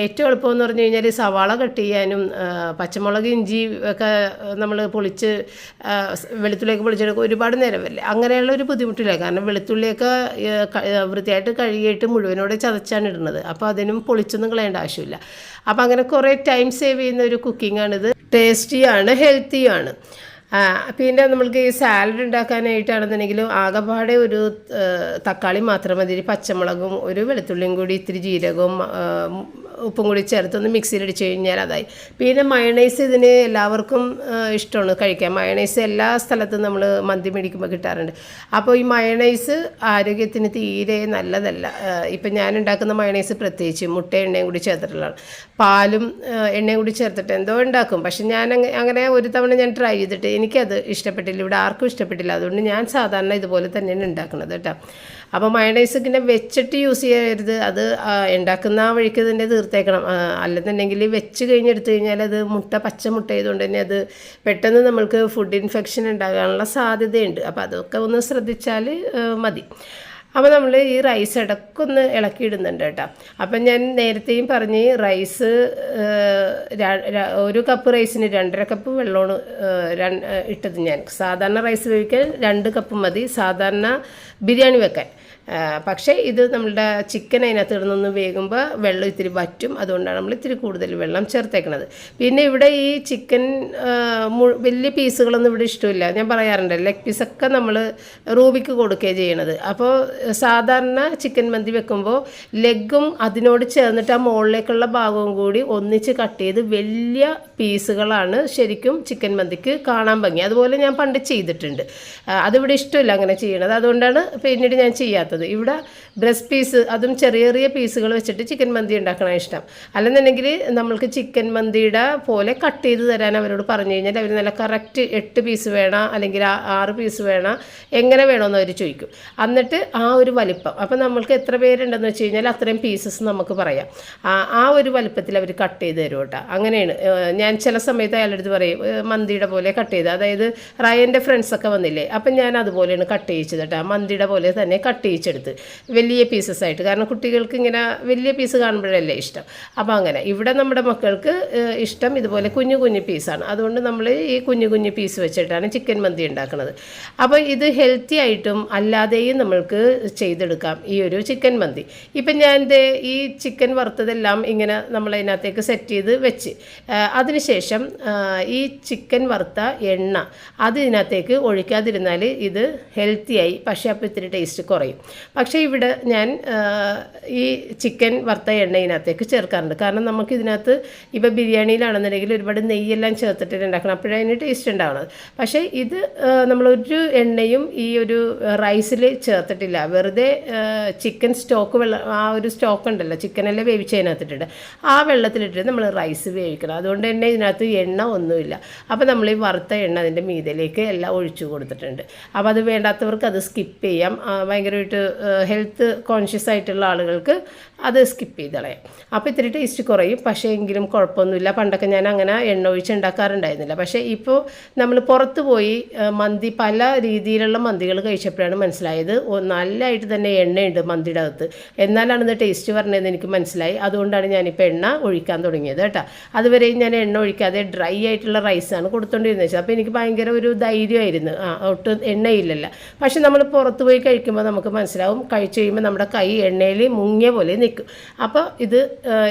ഏറ്റവും എളുപ്പമെന്ന് പറഞ്ഞു കഴിഞ്ഞാൽ സവാള കട്ട് ചെയ്യാനും പച്ചമുളക് ഇഞ്ചി ഒക്കെ നമ്മൾ പൊളിച്ച് വെളുത്തുള്ളിയൊക്കെ പൊളിച്ചെടുക്കുക ഒരുപാട് നേരം വരില്ലേ. അങ്ങനെയുള്ള ഒരു ബുദ്ധിമുട്ടില്ല. കാരണം വെളുത്തുള്ളിയൊക്കെ വൃത്തിയായിട്ട് കഴുകിയിട്ട് മുഴുവനോടെ ചതച്ചാണ് ഇടുന്നത്. അപ്പോൾ അതിനും പൊളിച്ചൊന്നും കളയേണ്ട ആവശ്യമില്ല. അപ്പോൾ അങ്ങനെ കുറേ ടൈം സേവ് ചെയ്യുന്ന ഒരു കുക്കിങ്ങാണിത്. ടേസ്റ്റിയാണ് ഹെൽത്തിയാണ് പിന്നെ നമ്മൾക്ക് ഈ സാലഡ് ഉണ്ടാക്കാനായിട്ടാണെന്നുണ്ടെങ്കിലും ആകെപ്പാടെ ഒരു തക്കാളി മാത്രം മതി. പച്ചമുളകും ഒരു വെളുത്തുള്ളിയും കൂടി ഇത്തിരി ജീരകവും ഉപ്പും കൂടി ചേർത്തൊന്ന് മിക്സിയിലടിച്ച് കഴിഞ്ഞാൽ അതായി. പിന്നെ മയണൈസ് ഇതിന് എല്ലാവർക്കും ഇഷ്ടമാണ് കഴിക്കാൻ. മയണൈസ് എല്ലാ സ്ഥലത്തും നമ്മൾ മന്തി മേടിക്കുമ്പോൾ കിട്ടാറുണ്ട്. അപ്പോൾ ഈ മയണൈസ് ആരോഗ്യത്തിന് തീരെ നല്ലതല്ല. ഇപ്പം ഞാൻ ഉണ്ടാക്കുന്ന മയണൈസ് പ്രത്യേകിച്ച് മുട്ട എണ്ണയും കൂടി ചേർത്തിട്ടുള്ളതാണ്. പാലും എണ്ണയും കൂടി ചേർത്തിട്ട് എന്തോ ഉണ്ടാക്കും. പക്ഷെ ഞാൻ അങ്ങനെ ഒരു തവണ ഞാൻ ട്രൈ ചെയ്തിട്ട് എനിക്കത് ഇഷ്ടപ്പെട്ടില്ല. ഇവിടെ ആർക്കും ഇഷ്ടപ്പെട്ടില്ല. അതുകൊണ്ട് ഞാൻ സാധാരണ ഇതുപോലെ തന്നെയാണ് ഉണ്ടാക്കുന്നത് കേട്ടോ. അപ്പോൾ മയണൈസ് ഇങ്ങനെ വെച്ചിട്ട് യൂസ് ചെയ്യരുത്. അത് ഉണ്ടാക്കുന്ന ആ വഴിക്ക് തന്നെ തീർത്തേക്കണം. അല്ലെന്നുണ്ടെങ്കിൽ വെച്ച് കഴിഞ്ഞെടുത്ത് കഴിഞ്ഞാൽ അത് മുട്ട പച്ച മുട്ട ആയതുകൊണ്ട് തന്നെ അത് പെട്ടെന്ന് നമ്മൾക്ക് ഫുഡ് ഇൻഫെക്ഷൻ ഉണ്ടാകാനുള്ള സാധ്യതയുണ്ട്. അപ്പോൾ അതൊക്കെ ഒന്ന് ശ്രദ്ധിച്ചാൽ മതി. അപ്പോൾ നമ്മൾ ഈ റൈസ് ഇടയ്ക്കൊന്ന് ഇളക്കിയിടുന്നുണ്ട് കേട്ടോ. അപ്പം ഞാൻ നേരത്തെയും പറഞ്ഞ് റൈസ് ഒരു കപ്പ് റൈസിന് രണ്ടര കപ്പ് വെള്ളമാണ് ഇട്ടത് ഞാൻ. സാധാരണ റൈസ് വേവിക്കാൻ രണ്ട് കപ്പ് മതി. സാധാരണ ബിരിയാണി വെക്കാൻ. പക്ഷേ ഇത് നമ്മളുടെ ചിക്കൻ അതിനകത്ത് ഇടുന്നൊന്ന് വേകുമ്പോൾ വെള്ളം ഇത്തിരി വറ്റും. അതുകൊണ്ടാണ് നമ്മൾ ഇത്തിരി കൂടുതൽ വെള്ളം ചേർത്തേക്കണത്. പിന്നെ ഇവിടെ ഈ ചിക്കൻ വലിയ പീസുകളൊന്നും ഇവിടെ ഇഷ്ടമില്ല. ഞാൻ പറയാറുണ്ട് ലെഗ് പീസൊക്കെ നമ്മൾ റൂബിക്ക് കൊടുക്കുകയാണ് ചെയ്യണത്. അപ്പോൾ സാധാരണ ചിക്കൻ മന്തി വെക്കുമ്പോൾ ലെഗും അതിനോട് ചേർന്നിട്ട് ആ മുകളിലേക്കുള്ള ഭാഗവും കൂടി ഒന്നിച്ച് കട്ട് ചെയ്ത് വലിയ പീസുകളാണ് ശരിക്കും ചിക്കൻ മന്തിക്ക് കാണാൻ ഭംഗി. അതുപോലെ ഞാൻ പണ്ട് ചെയ്തിട്ടുണ്ട്. അതിവിടെ ഇഷ്ടമില്ല അങ്ങനെ ചെയ്യണത്. അതുകൊണ്ടാണ് പിന്നീട് ഞാൻ ചെയ്യാത്തത്. ഇവിടെ ബ്രസ്റ്റ് പീസ് അതും ചെറിയ ചെറിയ പീസുകൾ വെച്ചിട്ട് ചിക്കൻ മന്തി ഉണ്ടാക്കണം ഇഷ്ടം. അല്ലെന്നുണ്ടെങ്കിൽ നമ്മൾക്ക് ചിക്കൻ മന്തിയുടെ പോലെ കട്ട് ചെയ്ത് തരാൻ അവരോട് പറഞ്ഞു കഴിഞ്ഞാൽ അവർ നല്ല കറക്റ്റ് എട്ട് പീസ് വേണം അല്ലെങ്കിൽ ആറ് പീസ് വേണം എങ്ങനെ വേണമെന്ന് അവർ ചോദിക്കും. എന്നിട്ട് ആ ഒരു വലിപ്പം അപ്പം നമ്മൾക്ക് എത്ര പേരുണ്ടെന്ന് വെച്ച് കഴിഞ്ഞാൽ അത്രയും പീസസ് നമുക്ക് പറയാം. ആ ഒരു വലിപ്പത്തിൽ അവർ കട്ട് ചെയ്ത് തരും കേട്ടോ. അങ്ങനെയാണ്. ഞാൻ ചില സമയത്ത് അയാളുടെ അടുത്ത് പറയും മന്തിയുടെ പോലെ കട്ട് ചെയ്ത് അതായത് റയന്റെ ഫ്രണ്ട്സൊക്കെ വന്നില്ലേ അപ്പം ഞാൻ അതുപോലെയാണ് കട്ട് ചെയ്യിച്ചത് കേട്ടോ. മന്തിയുടെ പോലെ തന്നെ കട്ട് ചെയ്യിച്ചെടുത്ത്. വലിയ പീസസ് ആയിട്ട്. കാരണം കുട്ടികൾക്ക് ഇങ്ങനെ വലിയ പീസ് കാണുമ്പോഴല്ലേ ഇഷ്ടം. അപ്പോൾ അങ്ങനെ ഇവിടെ നമ്മുടെ മക്കൾക്ക് ഇഷ്ടം ഇതുപോലെ കുഞ്ഞു കുഞ്ഞു പീസാണ് അതുകൊണ്ട് നമ്മൾ ഈ കുഞ്ഞു കുഞ്ഞു പീസ് വെച്ചിട്ടാണ് ചിക്കൻ മന്തി ഉണ്ടാക്കുന്നത്. അപ്പോൾ ഇത് ഹെൽത്തി ആയിട്ടും അല്ലാതെയും നമ്മൾക്ക് ചെയ്തെടുക്കാം ഈ ഒരു ചിക്കൻ മന്തി. ഇപ്പം ഞാൻ ഈ ചിക്കൻ വറുത്തതെല്ലാം ഇങ്ങനെ നമ്മൾ അതിനകത്തേക്ക് സെറ്റ് ചെയ്ത് വെച്ച് അതിനുശേഷം ഈ ചിക്കൻ വറുത്ത എണ്ണ അത് ഇതിനകത്തേക്ക് ഒഴിക്കാതിരുന്നാൽ ഇത് ഹെൽത്തിയായി പക്ഷേ അപ്പോൾ ഇത്തിരി ടേസ്റ്റ് കുറയും. പക്ഷേ ഇവിടെ ഞാൻ ഈ ചിക്കൻ വറുത്ത എണ്ണ ഇതിനകത്തേക്ക് ചേർക്കാറുണ്ട്. കാരണം നമുക്ക് ഇതിനകത്ത് ഇപ്പോൾ ബിരിയാണിയിലാണെന്നുണ്ടെങ്കിൽ ഒരുപാട് നെയ്യെല്ലാം ചേർത്തിട്ട് ഉണ്ടാക്കണം. അപ്പോഴേ അതിന് ടേസ്റ്റ് ഉണ്ടാവുന്നത് പക്ഷേ ഇത് നമ്മളൊരു എണ്ണയും ഈ ഒരു റൈസിൽ ചേർത്തിട്ടില്ല. വെറുതെ ചിക്കൻ സ്റ്റോക്ക് വെള്ളം ആ ഒരു സ്റ്റോക്ക് ഉണ്ടല്ലോ ചിക്കനെല്ലാം വേവിച്ചതിനകത്തിട്ടുണ്ട് ആ വെള്ളത്തിലിട്ട് നമ്മൾ റൈസ് വേവിക്കണം. അതുകൊണ്ട് തന്നെ ഇതിനകത്ത് എണ്ണ ഒന്നുമില്ല. അപ്പോൾ നമ്മൾ ഈ വറുത്ത എണ്ണ അതിന്റെ മീതയിലേക്ക് എല്ലാം ഒഴിച്ചു കൊടുത്തിട്ടുണ്ട്. അപ്പോൾ അത് വേണ്ടാത്തവർക്ക് അത് സ്കിപ്പ് ചെയ്യാം. ഭയങ്കരമായിട്ട് ഹെൽത്ത് കോൺഷ്യസ് ആയിട്ടുള്ള ആളുകൾക്ക് അത് സ്കിപ്പ് ചെയ്ത് കളയാം അപ്പോൾ ഇത്തിരി ടേസ്റ്റ് കുറയും. പക്ഷേ എങ്കിലും കുഴപ്പമൊന്നുമില്ല. പണ്ടൊക്കെ ഞാൻ അങ്ങനെ എണ്ണ ഒഴിച്ച് ഉണ്ടാക്കാറുണ്ടായിരുന്നില്ല. പക്ഷേ ഇപ്പോൾ നമ്മൾ പുറത്ത് പോയി മന്തി പല രീതിയിലുള്ള മന്തികൾ കഴിച്ചപ്പോഴാണ് മനസ്സിലായത്. നല്ലതായിട്ട് തന്നെ എണ്ണയുണ്ട് മന്തിയുടെ അകത്ത്. എന്നാലാണ് ഇത് ടേസ്റ്റ് പറഞ്ഞതെന്ന് എനിക്ക് മനസ്സിലായി. അതുകൊണ്ടാണ് ഞാനിപ്പോൾ എണ്ണ ഒഴിക്കാൻ തുടങ്ങിയത് കേട്ടോ. അതുവരെയും ഞാൻ എണ്ണ ഒഴിക്കാതെ ഡ്രൈ ആയിട്ടുള്ള റൈസാണ് കൊടുത്തോണ്ടിരുന്നത് വെച്ചാൽ അപ്പോൾ എനിക്ക് ഭയങ്കര ഒരു ധൈര്യമായിരുന്നു. ആ ഒട്ടും എണ്ണയില്ലല്ലോ. പക്ഷേ നമ്മൾ പുറത്ത് പോയി കഴിക്കുമ്പോൾ നമുക്ക് മനസ്സിലാവും. കഴിച്ചു കഴിയുമ്പോൾ നമ്മുടെ കൈ എണ്ണയിൽ മുങ്ങിയ പോലെ നിൽക്കും അപ്പോൾ ഇത്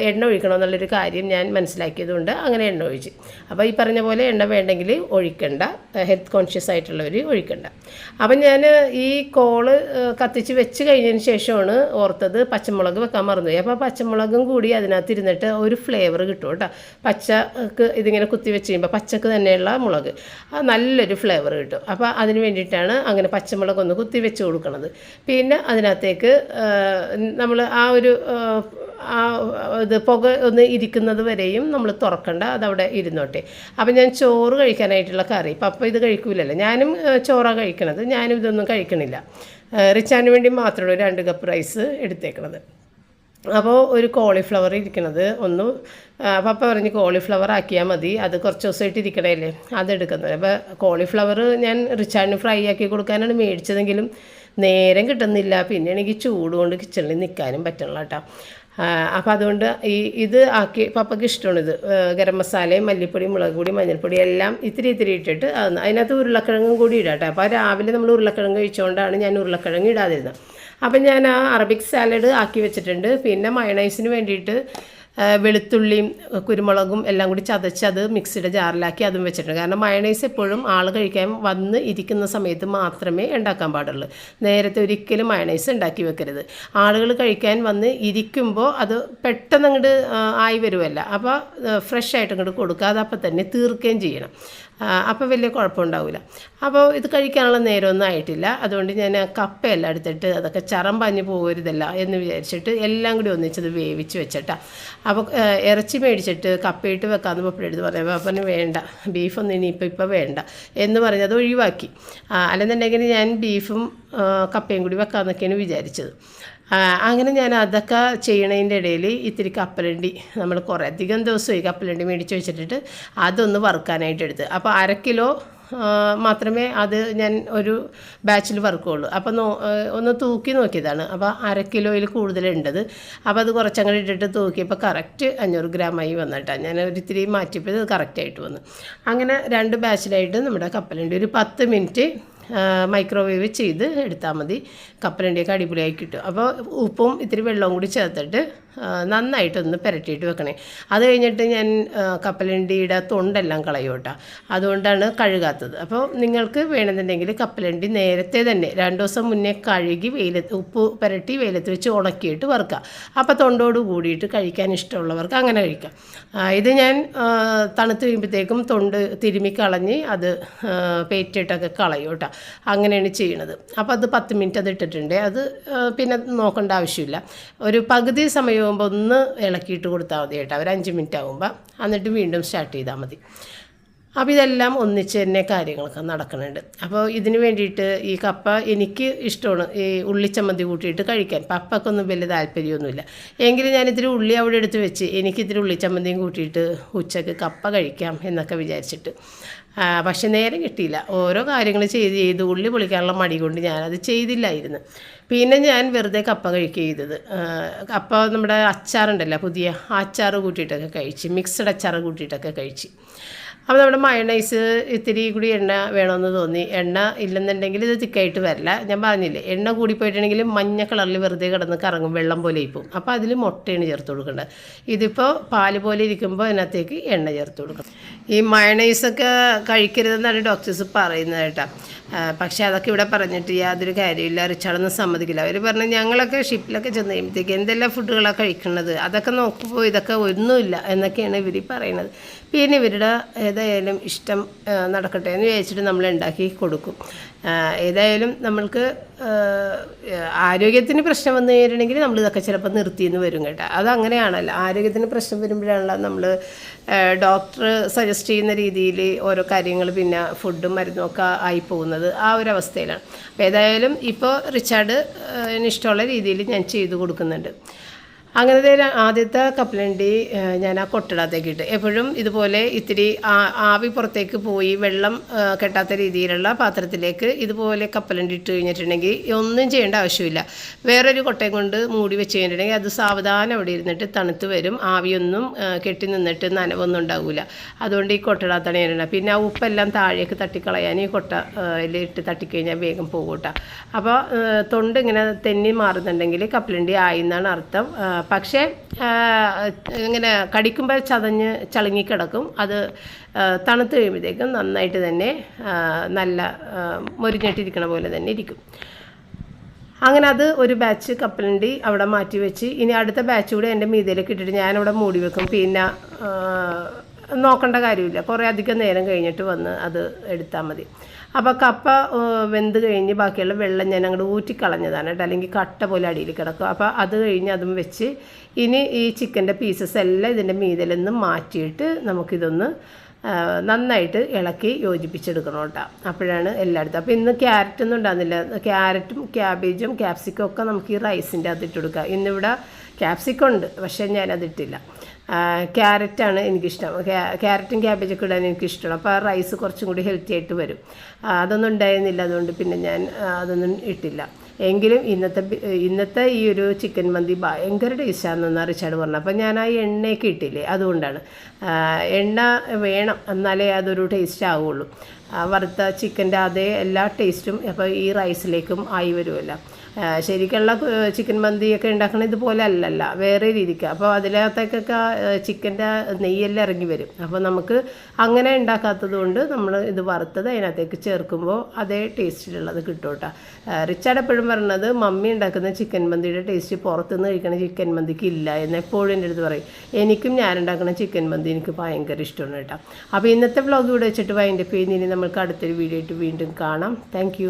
എണ്ണ ഒഴിക്കണം എന്നുള്ളൊരു കാര്യം ഞാൻ മനസ്സിലാക്കിയതുകൊണ്ട് അങ്ങനെ എണ്ണ ഒഴിച്ച്. അപ്പോൾ ഈ പറഞ്ഞ പോലെ എണ്ണ വേണ്ടെങ്കിൽ ഒഴിക്കണ്ട. Health conscious ആയിട്ടുള്ളവർ ഒഴിക്കണ്ട. അപ്പം ഞാൻ ഈ കോൾ കത്തിച്ച് വെച്ച് കഴിഞ്ഞതിന് ശേഷമാണ് ഓർത്തത് പച്ചമുളക് വെക്കാൻ മറന്നുപോയി. അപ്പോൾ പച്ചമുളകും കൂടി അതിനകത്ത് ഇരുന്നിട്ട് ഒരു ഫ്ലേവർ കിട്ടും കേട്ടോ. പച്ചക്ക് ഇതിങ്ങനെ കുത്തി വെച്ച് കഴിയുമ്പോൾ പച്ചക്ക് തന്നെയുള്ള മുളക്. നല്ലൊരു ഫ്ലേവർ കിട്ടും. അപ്പോൾ അതിന് വേണ്ടിയിട്ടാണ് അങ്ങനെ പച്ചമുളക് ഒന്ന് കുത്തി വെച്ച് കൊടുക്കുന്നത് പിന്നെ അതിനകത്തേക്ക് നമ്മൾ ആ ഒരു ആ, ഇത് പുക ഒന്ന് ഇരിക്കുന്നത് വരെയും നമ്മൾ തുറക്കണ്ട അതവിടെ ഇരുന്നോട്ടെ. അപ്പം ഞാൻ ചോറ് കഴിക്കാനായിട്ടുള്ള കറി. പപ്പ ഇത് കഴിക്കൂലല്ലോ. ഞാനും ചോറാണ് കഴിക്കണത്. ഞാനും ഇതൊന്നും കഴിക്കണില്ല. റിച്ചാന് വേണ്ടി മാത്രമാണ് ഒരു രണ്ട് കപ്പ് റൈസ് എടുത്തേക്കണത്. അപ്പോൾ ഒരു കോളിഫ്ലവർ ഇരിക്കണത് ഒന്ന് പപ്പ പറഞ്ഞ് കോളിഫ്ലവർ ആക്കിയാൽ മതി. അത് കുറച്ച് ദിവസമായിട്ട് ഇരിക്കണേല്ലേ അതെടുക്കുന്നത് അപ്പോൾ കോളിഫ്ലവർ ഞാൻ റിച്ചാർഡിന് ഫ്രൈ ആക്കി കൊടുക്കാനാണ് മേടിച്ചതെങ്കിലും നേരം കിട്ടുന്നില്ല. പിന്നെ എനിക്ക് ചൂട് കൊണ്ട് കിച്ചണിൽ നിൽക്കാനും പറ്റണില്ല കേട്ടോ അപ്പോൾ അതുകൊണ്ട് ഈ ഇത് ആക്കി പപ്പയ്ക്ക് ഇഷ്ടമാണ് ഇത്. ഗരം മസാലയും മല്ലിപ്പൊടി മുളക് പൊടി മഞ്ഞൾപ്പൊടി എല്ലാം ഇത്തിരി ഇത്തിരി ഇട്ടിട്ട് അതിനകത്ത് ഉരുളക്കിഴങ്ങും കൂടി ഇടാം കേട്ടോ അപ്പോൾ രാവിലെ നമ്മൾ ഉരുളക്കിഴങ്ങ് കഴിച്ചുകൊണ്ടാണ് ഞാൻ ഉരുളക്കിഴങ്ങ് ഇടാതിരുന്നത് അപ്പം ഞാൻ ആ അറബിക് സാലഡ് ആക്കി വെച്ചിട്ടുണ്ട്. പിന്നെ മയണൈസിന് വേണ്ടിയിട്ട് വെളുത്തുള്ളിയും കുരുമുളകും എല്ലാം കൂടി ചതച്ച് അത് മിക്സിയുടെ ജാറിലാക്കി അതും വെച്ചിട്ടുണ്ട്. കാരണം മയണൈസ് എപ്പോഴും ആൾ കഴിക്കാൻ വന്ന് ഇരിക്കുന്ന സമയത്ത് മാത്രമേ ഉണ്ടാക്കാൻ പാടുള്ളൂ. നേരത്തെ ഒരിക്കലും മയണൈസ് ഉണ്ടാക്കി വെക്കരുത്. ആളുകൾ കഴിക്കാൻ വന്ന് ഇരിക്കുമ്പോൾ അത് പെട്ടെന്ന് അങ്ങോട്ട് ആയി വരുമല്ല അപ്പോൾ ഫ്രഷ് ആയിട്ട് അങ്ങോട്ട് കൊടുക്കുക അതപ്പം തന്നെ തീർക്കുകയും ചെയ്യണം. അപ്പോൾ വലിയ കുഴപ്പമുണ്ടാവില്ല. അപ്പോൾ ഇത് കഴിക്കാനുള്ള നേരമൊന്നും ആയിട്ടില്ല. അതുകൊണ്ട് ഞാൻ കപ്പയെല്ലാം എടുത്തിട്ട് അതൊക്കെ ചറം പാഞ്ഞ് പോകരുതല്ല എന്ന് വിചാരിച്ചിട്ട് എല്ലാം കൂടി ഒന്നിച്ചത് വേവിച്ച് വെച്ചിട്ടാ. അപ്പോൾ ഇറച്ചി മേടിച്ചിട്ട് കപ്പയിട്ട് വെക്കാമെന്ന് പപ്പടെടുത്ത് പറഞ്ഞപ്പോൾ അപ്പന് വേണ്ട ബീഫൊന്നും ഇനിയിപ്പോൾ ഇപ്പോൾ വേണ്ട. എന്ന് പറഞ്ഞ് അത് ഒഴിവാക്കി. അല്ലെന്നുണ്ടെങ്കിൽ ഞാൻ ബീഫും കപ്പയും കൂടി വെക്കാമെന്നൊക്കെയാണ് വിചാരിച്ചത്. അങ്ങനെ ഞാൻ അതൊക്കെ ചെയ്യണതിന്റെ ഇടയിൽ ഇത്തിരി കപ്പലണ്ടി നമ്മൾ കുറേ അധികം ദിവസമായി കപ്പലണ്ടി മേടിച്ച് വെച്ചിട്ടിട്ട് അതൊന്ന് വറുക്കാനായിട്ട് എടുത്ത്. അപ്പോൾ അര കിലോ മാത്രമേ അത് ഞാൻ ഒരു ബാച്ചിൽ വറുക്കുകയുള്ളൂ. അപ്പോൾ നോ ഒന്ന് തൂക്കി നോക്കിയതാണ്. അപ്പോൾ അര കിലോയിൽ കൂടുതലുണ്ടത്. അപ്പോൾ അത് കുറച്ചങ്ങോട്ട് ഇട്ടിട്ട് തൂക്കിയപ്പോൾ കറക്റ്റ് അഞ്ഞൂറ് ഗ്രാമായി വന്നിട്ടാണ് ഞാൻ ഒരു ഇത്തിരി മാറ്റിയപ്പോൾ ഇത് കറക്റ്റായിട്ട് വന്നു. അങ്ങനെ രണ്ട് ബാച്ചിലായിട്ട് നമ്മുടെ കപ്പലുണ്ട് ഒരു പത്ത് മിനിറ്റ് മൈക്രോവേവ് ചെയ്ത് എടുത്താൽ മതി. കപ്പലണ്ടിയൊക്കെ അടിപൊളിയായി കിട്ടും. അപ്പോൾ ഉപ്പും ഇത്തിരി വെള്ളവും കൂടി ചേർത്തിട്ട് നന്നായിട്ടൊന്ന് പുരട്ടിയിട്ട് വെക്കണേ. അത് കഴിഞ്ഞിട്ട് ഞാൻ കപ്പലണ്ടിയുടെ തൊണ്ടെല്ലാം കളയും കേട്ടോ. അതുകൊണ്ടാണ് കഴുകാത്തത്. അപ്പോൾ നിങ്ങൾക്ക് വേണമെന്നുണ്ടെങ്കിൽ കപ്പലണ്ടി നേരത്തെ തന്നെ രണ്ട് ദിവസം മുന്നേ കഴുകി വെയിലത്ത് ഉപ്പ് പുരട്ടി വെയിലത്ത് വെച്ച് ഉണക്കിയിട്ട് വറുക്കുക അപ്പോൾ തൊണ്ടോട് കൂടിയിട്ട് കഴിക്കാൻ ഇഷ്ടമുള്ളവർക്ക് അങ്ങനെ കഴിക്കാം. ഇത് ഞാൻ തണുത്ത് കഴിയുമ്പോഴത്തേക്കും തൊണ്ട് തിരുമി കളഞ്ഞ് അത് പേറ്റിട്ടൊക്കെ കളയും കേട്ടോ. അങ്ങനെയാണ് ചെയ്യണത് അപ്പോൾ അത് പത്ത് മിനിറ്റ് അത് ഇട്ടിട്ടുണ്ട്. അത് പിന്നെ നോക്കേണ്ട ആവശ്യമില്ല. ഒരു പകുതി സമയമാകുമ്പോൾ ഒന്ന് ഇളക്കിയിട്ട് കൊടുത്താൽ മതി കേട്ടോ. ഒരു അഞ്ച് മിനിറ്റ് ആകുമ്പോൾ എന്നിട്ട് വീണ്ടും സ്റ്റാർട്ട് ചെയ്താൽ മതി. അപ്പോൾ ഇതെല്ലാം ഒന്നിച്ച് തന്നെ കാര്യങ്ങളൊക്കെ നടക്കുന്നുണ്ട് അപ്പോൾ ഇതിന് വേണ്ടിയിട്ട് ഈ കപ്പ എനിക്ക് ഇഷ്ടമാണ്. ഈ ഉള്ളിച്ചമ്മന്തി കൂട്ടിയിട്ട് കഴിക്കാൻ. പപ്പക്കൊന്നും വലിയ താല്പര്യമൊന്നുമില്ല. എങ്കിലും ഞാൻ ഇത്തിരി ഉള്ളി അവിടെ എടുത്ത് വെച്ച് എനിക്ക് ഇത്തിരി ഉള്ളിച്ചമ്മന്തിയും കൂട്ടിയിട്ട് ഉച്ചയ്ക്ക് കപ്പ കഴിക്കാം എന്നൊക്കെ വിചാരിച്ചിട്ട്. പക്ഷെ നേരം കിട്ടിയില്ല. ഓരോ കാര്യങ്ങൾ ചെയ്ത് ചെയ്ത് ഉള്ളി പൊളിക്കാനുള്ള മടി കൊണ്ട് ഞാനത് ചെയ്തില്ലായിരുന്നു. പിന്നെ ഞാൻ വെറുതെ കപ്പ കഴിക്കുക ചെയ്തത്. കപ്പ നമ്മുടെ അച്ചാറുണ്ടല്ലോ പുതിയ അച്ചാർ കൂട്ടിയിട്ടൊക്കെ കഴിച്ച് മിക്സഡ് അച്ചാർ കൂട്ടിയിട്ടൊക്കെ കഴിച്ച്. അപ്പോൾ നമ്മുടെ മയണൈസ് ഇത്തിരി കൂടി എണ്ണ വേണമെന്ന് തോന്നി. എണ്ണ ഇല്ലെന്നുണ്ടെങ്കിൽ ഇത് തിക്കായിട്ട് വരില്ല. ഞാൻ പറഞ്ഞില്ലേ എണ്ണ കൂടി പോയിട്ടുണ്ടെങ്കിൽ മഞ്ഞ കളറിൽ വെറുതെ കിടന്ന് കറങ്ങും വെള്ളം പോലെ ഇപ്പം അപ്പോൾ അതിൽ മുട്ടയാണ് ചേർത്ത് കൊടുക്കേണ്ടത്. ഇതിപ്പോൾ പാൽ പോലെ ഇരിക്കുമ്പോൾ അതിനകത്തേക്ക് എണ്ണ ചേർത്ത് കൊടുക്കണം. ഈ മയണൈസൊക്കെ കഴിക്കരുതെന്നാണ് ഡോക്ടേഴ്സ് പറയുന്നത് കേട്ടോ. പക്ഷെ അതൊക്കെ ഇവിടെ പറഞ്ഞിട്ട് യാതൊരു കാര്യമില്ല റിച്ചാർഡൊന്നും സമ്മതിക്കില്ല. അവർ പറഞ്ഞു ഞങ്ങളൊക്കെ ഷിപ്പിലൊക്കെ ചെന്ന് കഴിയുമ്പോഴത്തേക്ക് എന്തെല്ലാം ഫുഡുകളാണ് കഴിക്കുന്നത് അതൊക്കെ നോക്കുമ്പോൾ ഇതൊക്കെ ഒന്നുമില്ല എന്നൊക്കെയാണ് ഇവർ പറയുന്നത് പിന്നെ ഇവരുടെ ഏതായാലും ഇഷ്ടം നടക്കട്ടെ എന്ന് വിചാരിച്ചിട്ട് നമ്മൾ ഉണ്ടാക്കി കൊടുക്കും. ഏതായാലും നമ്മൾക്ക് ആരോഗ്യത്തിന് പ്രശ്നം വന്നു കഴിഞ്ഞിട്ടുണ്ടെങ്കിൽ നമ്മൾ ഇതൊക്കെ ചിലപ്പോൾ നിർത്തിയെന്ന് വരും കേട്ടോ. അത് അതങ്ങനെയാണല്ലോ. ആരോഗ്യത്തിന് പ്രശ്നം വരുമ്പോഴാണല്ലോ നമ്മൾ ഡോക്ടർ സജസ്റ്റ് ചെയ്യുന്ന രീതിയിൽ ഓരോ കാര്യങ്ങൾ പിന്നെ ഫുഡും മരുന്നും ഒക്കെ ആയി പോകുന്നത് ആ ഒരു അവസ്ഥയിലാണ്. അപ്പോൾ ഏതായാലും ഇപ്പോൾ റിച്ചാർഡ് ഇഷ്ടമുള്ള രീതിയിൽ ഞാൻ ചെയ്തു കൊടുക്കുന്നുണ്ട്. അങ്ങനത്തെ ആദ്യത്തെ കപ്പലണ്ടി ഞാൻ ആ കൊട്ടിടത്തേക്ക് ഇട്ട്. എപ്പോഴും ഇതുപോലെ ഇത്തിരി ആവി പുറത്തേക്ക് പോയി വെള്ളം കെട്ടാത്ത രീതിയിലുള്ള പാത്രത്തിലേക്ക് ഇതുപോലെ കപ്പലണ്ടി ഇട്ട് കഴിഞ്ഞിട്ടുണ്ടെങ്കിൽ ഒന്നും ചെയ്യേണ്ട ആവശ്യമില്ല. വേറൊരു കൊട്ടയും കൊണ്ട് മൂടി വെച്ച് കഴിഞ്ഞിട്ടുണ്ടെങ്കിൽ അത് സാവധാനം അവിടെ ഇരുന്നിട്ട് തണുത്ത് വരും. ആവിയൊന്നും കെട്ടി നിന്നിട്ട് നനവൊന്നും ഉണ്ടാവില്ല അതുകൊണ്ട് ഈ കൊട്ടിടാത്താണ് ഞാനിടുന്നത് പിന്നെ ആ ഉപ്പെല്ലാം താഴേക്ക് തട്ടിക്കളയാൻ ഈ കൊട്ട ഇട്ട് തട്ടിക്കഴിഞ്ഞാൽ വേഗം പോകൂട്ടാ കേട്ടോ. അപ്പോൾ തൊണ്ട് ഇങ്ങനെ തെന്നി മാറുന്നുണ്ടെങ്കിൽ കപ്പലണ്ടി ആയി എന്നാണ് അർത്ഥം. പക്ഷേ ഇങ്ങനെ കടിക്കുമ്പോൾ ചതഞ്ഞ് ചളുങ്ങിക്കിടക്കും. അത് തണുത്ത് കഴിയുമ്പോഴത്തേക്കും നന്നായിട്ട് തന്നെ നല്ല മുരിഞ്ഞിട്ടിരിക്കണ പോലെ തന്നെ ഇരിക്കും. അങ്ങനെ അത് ഒരു ബാച്ച് കപ്പലണ്ടി അവിടെ മാറ്റി വെച്ച്. ഇനി അടുത്ത ബാച്ച് കൂടെ എന്റെ മീതയിലേക്ക് ഇട്ടിട്ട് ഞാനവിടെ മൂടി വെക്കും. പിന്നെ നോക്കേണ്ട കാര്യമില്ല. കുറേ അധികം നേരം കഴിഞ്ഞിട്ട് വന്ന് അത് എടുത്താൽ മതി. അപ്പോൾ കപ്പ വെന്ത് കഴിഞ്ഞ് ബാക്കിയുള്ള വെള്ളം ഞാൻ അങ്ങോട്ട് ഊറ്റിക്കളഞ്ഞതാണ് കേട്ടോ. അല്ലെങ്കിൽ കട്ട പോലെ അടിയിൽ കിടക്കും. അപ്പോൾ അത് കഴിഞ്ഞ് അതും വെച്ച് ഇനി ഈ ചിക്കന്റെ പീസസ് എല്ലാം ഇതിന്റെ മീതിൽ നിന്ന് മാറ്റിയിട്ട് നമുക്കിതൊന്ന് നന്നായിട്ട് ഇളക്കി യോജിപ്പിച്ചെടുക്കണം കേട്ടോ. അപ്പോഴാണ് എല്ലായിടത്തും. അപ്പോൾ ഇന്ന് ക്യാരറ്റ് ഒന്നും ഉണ്ടാകുന്നില്ല ക്യാരറ്റും ക്യാബേജും ക്യാപ്സിക്കും ഒക്കെ നമുക്ക് ഈ റൈസിന്റെ അകത്ത് ഇട്ട് കൊടുക്കാം. ഇന്നിവിടെ ക്യാപ്സിക്കം ഉണ്ട് പക്ഷേ ഞാനതിട്ടില്ല. ക്യാരറ്റാണ് എനിക്കിഷ്ടം. ക്യാരറ്റും ക്യാബേജൊക്കെ ഇടാൻ എനിക്കിഷ്ടമാണ്. അപ്പോൾ ആ റൈസ് കുറച്ചും കൂടി ഹെൽത്തി ആയിട്ട് വരും. അതൊന്നും ഉണ്ടായിരുന്നില്ല. അതുകൊണ്ട് പിന്നെ ഞാൻ അതൊന്നും ഇട്ടില്ല. എങ്കിലും ഇന്നത്തെ ഇന്നത്തെ ഈ ഒരു ചിക്കൻ മന്തി ഭയങ്കര ടേസ്റ്റാണെന്ന് റിച്ചാർഡ് പറഞ്ഞത്. അപ്പോൾ ഞാൻ ആ എണ്ണയൊക്കെ ഇട്ടില്ലേ? അതുകൊണ്ടാണ്. എണ്ണ വേണം എന്നാലേ അതൊരു ടേസ്റ്റ് ആവുള്ളൂ. വറുത്ത ചിക്കന്റെ അതേ എല്ലാ ടേസ്റ്റും അപ്പോൾ ഈ റൈസിലേക്കും ആയി വരുമല്ലോ. ശരിക്കുള്ള ചിക്കൻ മന്തിയൊക്കെ ഉണ്ടാക്കണ ഇതുപോലെ അല്ലല്ല വേറെ രീതിക്ക്. അപ്പോൾ അതിനകത്തേക്കൊക്കെ ചിക്കന്റെ നെയ്യെല്ലാം ഇറങ്ങി വരും. അപ്പോൾ നമുക്ക് അങ്ങനെ ഉണ്ടാക്കാത്തത് കൊണ്ട് നമ്മൾ ഇത് വറുത്തത് അതിനകത്തേക്ക് ചേർക്കുമ്പോൾ അതേ ടേസ്റ്റിലുള്ളത് കിട്ടും കേട്ടോ റിച്ചാർഡ് എപ്പോഴും പറഞ്ഞത് മമ്മി ഉണ്ടാക്കുന്ന ചിക്കൻ മന്തിയുടെ ടേസ്റ്റ് പുറത്തുനിന്ന് കഴിക്കുന്ന ചിക്കൻ മന്തിക്ക് ഇല്ല എന്ന് എപ്പോഴും എന്റെ അടുത്ത് പറയും. എനിക്കും ഞാൻ ഉണ്ടാക്കുന്ന ചിക്കൻ മന്തി എനിക്ക് ഭയങ്കര ഇഷ്ടമാണ് കേട്ടോ. അപ്പോൾ ഇന്നത്തെ വ്ളോഗ് ഇവിടെ വെച്ചിട്ട് വൈൻഡപ്പ് ഇനി നമുക്ക് അടുത്തൊരു വീഡിയോ ആയിട്ട് വീണ്ടും കാണാം. താങ്ക്